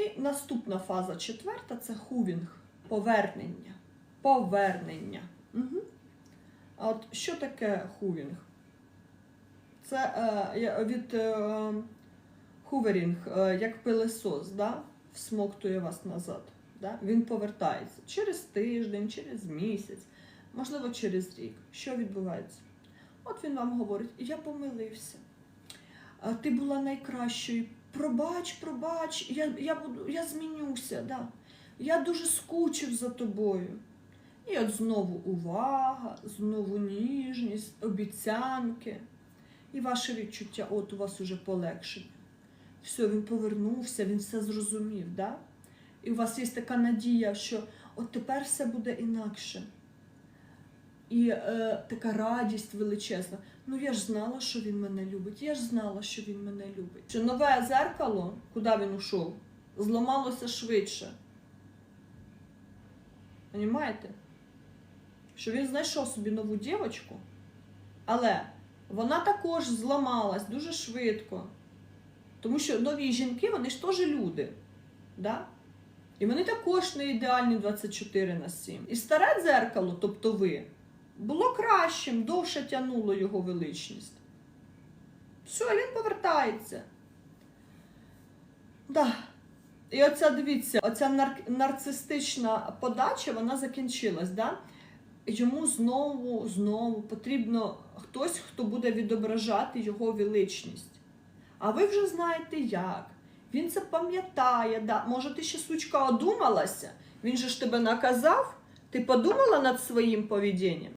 І наступна фаза четверта це хувінг, повернення. Повернення. Угу. А от що таке хувінг? Це е, від е, хуверінг, е, як пилесос, да? всмоктує вас назад. Да? Він повертається через тиждень, через місяць, можливо, через рік. Що відбувається? От він вам говорить: я помилився. Ти була найкращою. Пробач, пробач, я, я, буду, я змінюся. Да. Я дуже скучив за тобою. І от знову увага, знову ніжність, обіцянки. І ваше відчуття, от у вас уже полегшення. Все, він повернувся, він все зрозумів. Да? І у вас є така надія, що от тепер все буде інакше. І е, така радість величезна. Ну я ж знала, що він мене любить. Я ж знала, що він мене любить. Що нове зеркало, куди він ушов, зламалося швидше. Понімаєте? Що він знайшов собі нову дівочку, але вона також зламалась дуже швидко. Тому що нові жінки, вони ж теж люди. Да? І вони також не ідеальні 24 на 7. І старе дзеркало, тобто ви, було кращим, довше тягнуло його величність. Все, він повертається. Да. І оця, дивіться, оця нар- нарцистична подача, вона закінчилась. Да? Йому знову, знову потрібно хтось, хто буде відображати його величність. А ви вже знаєте як. Він це пам'ятає. Да. Може, ти ще сучка одумалася? Він же ж тебе наказав? Ти подумала над своїм поведінням?